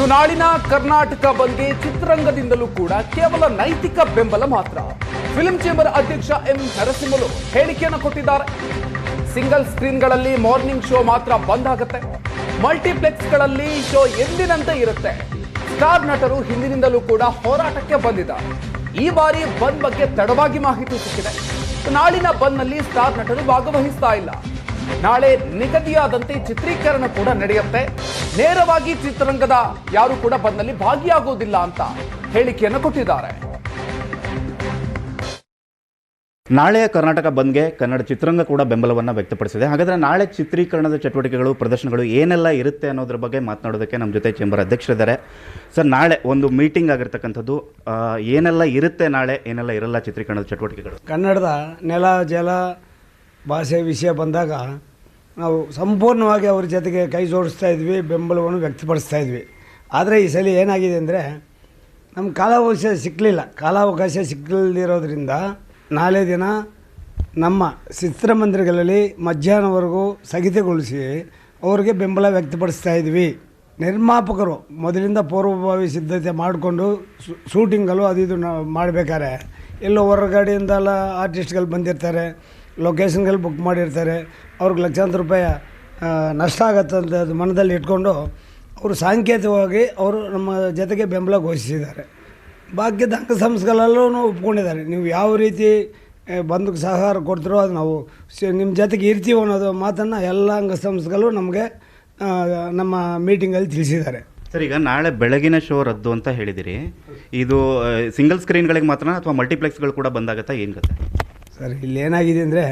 ಇನ್ನು ನಾಳಿನ ಕರ್ನಾಟಕ ಬಂದ್ಗೆ ಚಿತ್ರರಂಗದಿಂದಲೂ ಕೂಡ ಕೇವಲ ನೈತಿಕ ಬೆಂಬಲ ಮಾತ್ರ. ಫಿಲ್ಮ್ ಚೇಂಬರ್ ಅಧ್ಯಕ್ಷ ಎಂ. ನರಸಿಂಹಲು ಹೇಳಿಕೆಯನ್ನು ಕೊಟ್ಟಿದ್ದಾರೆ. ಸಿಂಗಲ್ ಸ್ಕ್ರೀನ್ಗಳಲ್ಲಿ ಮಾರ್ನಿಂಗ್ ಶೋ ಮಾತ್ರ ಬಂದ್ ಆಗುತ್ತೆ. ಮಲ್ಟಿಪ್ಲೆಕ್ಸ್ಗಳಲ್ಲಿ ಶೋ ಎಂದಿನಂತೆ ಇರುತ್ತೆ. ಸ್ಟಾರ್ ನಟರು ಹಿಂದಿನಿಂದಲೂ ಕೂಡ ಹೋರಾಟಕ್ಕೆ ಬಂದಿದ್ದಾರೆ ಈ ಬಾರಿ ಬಂದ್ ಬಗ್ಗೆ ತಡವಾಗಿ ಮಾಹಿತಿ ಸಿಕ್ಕಿದೆ. ನಾಳಿನ ಬಂದ್ನಲ್ಲಿ ಸ್ಟಾರ್ ನಟರು ಭಾಗವಹಿಸ್ತಾ ಇಲ್ಲ. ನಾಳೆ ನಿಗದಿಯಾದಂತೆ ಚಿತ್ರೀಕರಣ ಕೂಡ ನಡೆಯುತ್ತೆ. ನೇರವಾಗಿ ಚಿತ್ರರಂಗದ ಯಾರು ಕೂಡ ಬಂದಲ್ಲಿ ಭಾಗಿಯಾಗುವುದಿಲ್ಲ ಅಂತ ಹೇಳಿಕೆಯನ್ನು ಕೊಟ್ಟಿದ್ದಾರೆ. ನಾಳೆಯ ಕರ್ನಾಟಕ ಬಂದ್ಗೆ ಕನ್ನಡ ಚಿತ್ರರಂಗ ಕೂಡ ಬೆಂಬಲವನ್ನು ವ್ಯಕ್ತಪಡಿಸಿದೆ. ಹಾಗಾದರೆ ನಾಳೆ ಚಿತ್ರೀಕರಣದ ಚಟುವಟಿಕೆಗಳು ಪ್ರದರ್ಶನಗಳು ಏನೆಲ್ಲ ಇರುತ್ತೆ ಅನ್ನೋದ್ರ ಬಗ್ಗೆ ಮಾತನಾಡೋದಕ್ಕೆ ನಮ್ಮ ಜೊತೆ ಚೇಂಬರ್ ಅಧ್ಯಕ್ಷರಿದ್ದಾರೆ. ಸರ್ ನಾಳೆ ಒಂದು ಮೀಟಿಂಗ್ ಆಗಿರ್ತಕ್ಕಂಥದ್ದು ಏನೆಲ್ಲ ಇರುತ್ತೆ ನಾಳೆ ಏನೆಲ್ಲ ಇರಲ್ಲ ಚಿತ್ರೀಕರಣದ ಚಟುವಟಿಕೆಗಳು? ಕನ್ನಡದ ನೆಲ ಜಲ ಭಾಷೆ ವಿಷಯ ಬಂದಾಗ ನಾವು ಸಂಪೂರ್ಣವಾಗಿ ಅವ್ರ ಜೊತೆಗೆ ಕೈ ಜೋಡಿಸ್ತಾ ಇದ್ವಿ, ಬೆಂಬಲವನ್ನು ವ್ಯಕ್ತಪಡಿಸ್ತಾ ಇದ್ವಿ. ಆದರೆ ಈ ಸಲ ಏನಾಗಿದೆ ಅಂದರೆ ನಮ್ಮ ಕಾಲಾವಕಾಶ ಸಿಕ್ಕಲಿಲ್ಲ ಕಾಲಾವಕಾಶ ಸಿಕ್ಕಲಿರೋದ್ರಿಂದ ನಾಳೆ ದಿನ ನಮ್ಮ ಚಿತ್ರಮಂದಿರಗಳಲ್ಲಿ ಮಧ್ಯಾಹ್ನವರೆಗೂ ಸ್ಥಗಿತಗೊಳಿಸಿ ಅವರಿಗೆ ಬೆಂಬಲ ವ್ಯಕ್ತಪಡಿಸ್ತಾ ಇದ್ವಿ. ನಿರ್ಮಾಪಕರು ಮೊದಲಿಂದ ಪೂರ್ವಭಾವಿ ಸಿದ್ಧತೆ ಮಾಡಿಕೊಂಡು ಶೂಟಿಂಗಲ್ಲೂ ಅದು ಇದು ಮಾಡಬೇಕಾದ್ರೆ ಎಲ್ಲೋ ಹೊರಗಡೆಯಿಂದೆಲ್ಲ ಆರ್ಟಿಸ್ಟ್ಗಳು ಬಂದಿರ್ತಾರೆ. ಲೊಕೇಶನ್ಗಳು ಬುಕ್ ಮಾಡಿರ್ತಾರೆ. ಅವ್ರಿಗೆ ಲಕ್ಷಾಂತರ ರೂಪಾಯಿ ನಷ್ಟ ಆಗತ್ತೆ ಅಂತ ಅದು ಮನದಲ್ಲಿ ಇಟ್ಕೊಂಡು ಅವರು ಸಾಂಕೇತಿಕವಾಗಿ ಅವರು ನಮ್ಮ ಜೊತೆಗೆ ಬೆಂಬಲ ಘೋಷಿಸಿದ್ದಾರೆ. ಭಾಗ್ಯದ ಅಂಗಸಂಸ್ಥೆಗಳಲ್ಲೂ ಒಪ್ಕೊಂಡಿದ್ದಾರೆ. ನೀವು ಯಾವ ರೀತಿ ಬಂದಕ್ಕೆ ಬಂದು ಸಹಕಾರ ಕೊಡ್ತೀರೋ ಅದು ನಾವು ನಿಮ್ಮ ಜೊತೆಗೆ ಇರ್ತೀವಿ ಅನ್ನೋದು ಮಾತನ್ನು ಎಲ್ಲ ಅಂಗಸಂಸ್ಥೆಗಳು ನಮಗೆ ಆ, ನಮ್ಮ ಮೀಟಿಂಗಲ್ಲಿ ತಿಳಿಸಿದ್ದಾರೆ. ಸರ್ ಈಗ ನಾಳೆ ಬೆಳಗಿನ ಶೋ ರದ್ದು ಅಂತ ಹೇಳಿದಿರಿ. ಇದು ಸಿಂಗಲ್ ಸ್ಕ್ರೀನ್ಗಳಿಗೆ ಮಾತ್ರ ಅಥವಾ ಮಲ್ಟಿಪ್ಲೆಕ್ಸ್ಗಳು ಕೂಡ ಬಂದಾಗತ್ತಾ? ಏನು ಕತೆ ಸರ್ ಇಲ್ಲಿ ಏನಾಗಿದೆ ಅಂದರೆ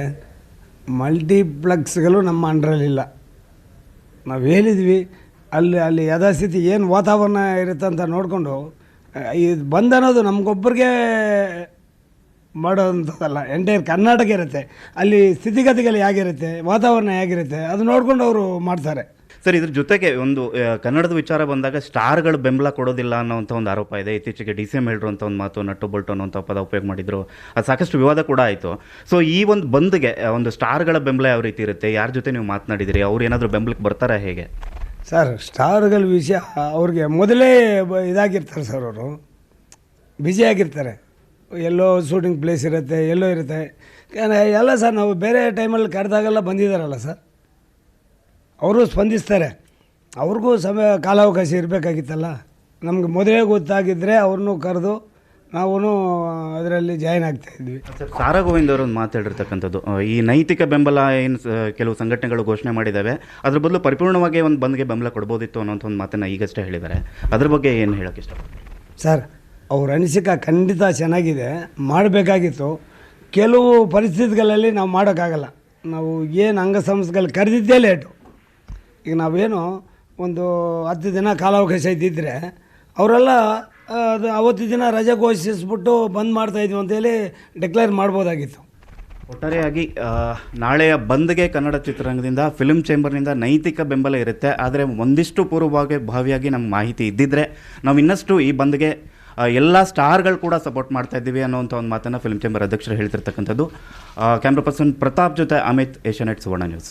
ಮಲ್ಟಿಪ್ಲೆಕ್ಸ್ಗಳು ನಮ್ಮ ಅಂಡ್ರಲ್ಲಿಲ್ಲ ನಾವು ಹೇಳಿದ್ವಿ, ಅಲ್ಲಿ ಅಲ್ಲಿ ಯಥಾಸ್ಥಿತಿ ಏನು ವಾತಾವರಣ ಇರುತ್ತೆ ಅಂತ ನೋಡಿಕೊಂಡು ಇದು ಬಂದನ್ನೋದು ನಮಗೊಬ್ಬರಿಗೆ ಮಾಡೋವಂಥದ್ದಲ್ಲ ಎಂಟೈರ್ ಕರ್ನಾಟಕ ಇರುತ್ತೆ. ಅಲ್ಲಿ ಸ್ಥಿತಿಗತಿಗಳು ಹೇಗಿರುತ್ತೆ, ವಾತಾವರಣ ಹೇಗಿರುತ್ತೆ, ಅದು ನೋಡ್ಕೊಂಡು ಅವರು ಮಾಡ್ತಾರೆ. ಸರ್, ಇದ್ರ ಜೊತೆಗೆ ಒಂದು ಕನ್ನಡದ ವಿಚಾರ ಬಂದಾಗ ಸ್ಟಾರ್ಗಳು ಬೆಂಬಲ ಕೊಡೋದಿಲ್ಲ ಅನ್ನೋಂಥ ಒಂದು ಆರೋಪ ಇದೆ. ಇತ್ತೀಚೆಗೆ ಡಿ ಸಿ ಎಂ ಹೇಳಿರು ಅಂತ ಒಂದು ಮಾತು ನಟ್ಟು ಬಲ್ಟು ಅನ್ನೋಂಥ ಪದ ಉಪಯೋಗ ಮಾಡಿದ್ರು. ಅದು ಸಾಕಷ್ಟು ವಿವಾದ ಕೂಡ ಆಯಿತು. ಸೊ ಈ ಒಂದು ಬಂದ್ಗೆ ಒಂದು ಸ್ಟಾರ್ಗಳ ಬೆಂಬಲ ಯಾವ ರೀತಿ ಇರುತ್ತೆ? ಯಾರ ಜೊತೆ ನೀವು ಮಾತನಾಡಿದಿರಿ? ಅವ್ರು ಏನಾದರೂ ಬೆಂಬಲಕ್ಕೆ ಬರ್ತಾರಾ ಹೇಗೆ? ಸರ್, ಸ್ಟಾರ್ಗಳ ವಿಷಯ, ಅವ್ರಿಗೆ ಮೊದಲೇ ಇದಾಗಿರ್ತಾರೆ ಸರ್ ಅವರು. ಬ್ಯುಸಿ ಆಗಿರ್ತಾರೆ. ಎಲ್ಲೋ ಶೂಟಿಂಗ್ ಪ್ಲೇಸ್ ಇರುತ್ತೆ, ಎಲ್ಲೋ ಇರುತ್ತೆ. ಎಲ್ಲ ಸರ್, ನಾವು ಬೇರೆ ಟೈಮಲ್ಲಿ ಕರೆದಾಗೆಲ್ಲ ಬಂದಿದ್ದಾರಲ್ಲ ಸರ್. ಅವರು ಸ್ಪಂದಿಸ್ತಾರೆ. ಅವ್ರಿಗೂ ಸಮಯ ಕಾಲಾವಕಾಶ ಇರಬೇಕಾಗಿತ್ತಲ್ಲ? ನಮ್ಗೆ ಮೊದಲೇ ಗೊತ್ತಾಗಿದ್ದರೆ ಅವ್ರನ್ನೂ ಕರೆದು ನಾವು ಅದರಲ್ಲಿ ಜಾಯ್ನ್ ಆಗ್ತಾಯಿದ್ವಿ ಇದ್ವಿ. ಸಾರಾ ಗೋವಿಂದ್ ಅವರು ಒಂದು ಮಾತು ಹೇಳಿರ್ತಕ್ಕಂಥದ್ದು ಆ, ಈ ನೈತಿಕ ಬೆಂಬಲ ಏನು ಕೆಲವು ಸಂಘಟನೆಗಳು ಘೋಷಣೆ ಮಾಡಿದ್ದಾವೆ ಅದ್ರ ಬದಲು ಪರಿಪೂರ್ಣವಾಗಿ ಒಂದು ಬಂದ್ಗೆ ಬೆಂಬಲ ಕೊಡ್ಬೋದಿತ್ತು ಅನ್ನೋಂಥ ಒಂದು ಮಾತನ್ನು ಈಗಷ್ಟೇ ಹೇಳಿದ್ದಾರೆ. ಅದ್ರ ಬಗ್ಗೆ ಏನು ಹೇಳೋಕ್ಕೆ ಇಷ್ಟ ಸರ್ ಅವ್ರ ಅನಿಸಿಕೆ ಖಂಡಿತ ಚೆನ್ನಾಗಿದೆ ಮಾಡಬೇಕಾಗಿತ್ತು. ಕೆಲವು ಪರಿಸ್ಥಿತಿಗಳಲ್ಲಿ ನಾವು ಮಾಡೋಕ್ಕಾಗಲ್ಲ. ನಾವು ಏನು ಅಂಗಸಂಸ್ಥೆಗಳು ಕರೆದಿದ್ದೇ ಲೇಟು. ಈಗ ನಾವೇನು ಒಂದು ಹತ್ತು ದಿನ ಕಾಲಾವಕಾಶ ಇದ್ದಿದ್ದರೆ ಅವರೆಲ್ಲ ಅದು ಅವತ್ತು ದಿನ ರಜೆ ಘೋಷಿಸ್ಬಿಟ್ಟು ಬಂದ್ ಮಾಡ್ತಾಯಿದ್ವಿ ಅಂತೇಳಿ ಡಿಕ್ಲೇರ್ ಮಾಡ್ಬೋದಾಗಿತ್ತು. ಒಟ್ಟಾರೆಯಾಗಿ ನಾಳೆಯ ಬಂದ್ಗೆ ಕನ್ನಡ ಚಿತ್ರರಂಗದಿಂದ ಫಿಲ್ಮ್ ಚೇಂಬರ್ನಿಂದ ನೈತಿಕ ಬೆಂಬಲ ಇರುತ್ತೆ. ಆದರೆ ಒಂದಿಷ್ಟು ಪೂರ್ವವಾಗಿ ಭಾವಿಯಾಗಿ ನಮ್ಗೆ ಮಾಹಿತಿ ಇದ್ದಿದ್ದರೆ ನಾವು ಇನ್ನಷ್ಟು ಈ ಬಂದ್ಗೆ ಎಲ್ಲ ಸ್ಟಾರ್ಗಳು ಕೂಡ ಸಪೋರ್ಟ್ ಮಾಡ್ತಾ ಇದ್ದೀವಿ ಅನ್ನೋಂಥ ಒಂದು ಮಾತನ್ನು ಫಿಲ್ಮ್ ಚೇಂಬರ್ ಅಧ್ಯಕ್ಷರು ಹೇಳ್ತಿರ್ತಕ್ಕಂಥದ್ದು. ಕ್ಯಾಮ್ರಾ ಪರ್ಸನ್ ಪ್ರತಾಪ್ ಜೊತೆ ಅಮಿತ್ ಏಷ್ಯಾನೆಟ್ ಸುವರ್ಣ ನ್ಯೂಸ್.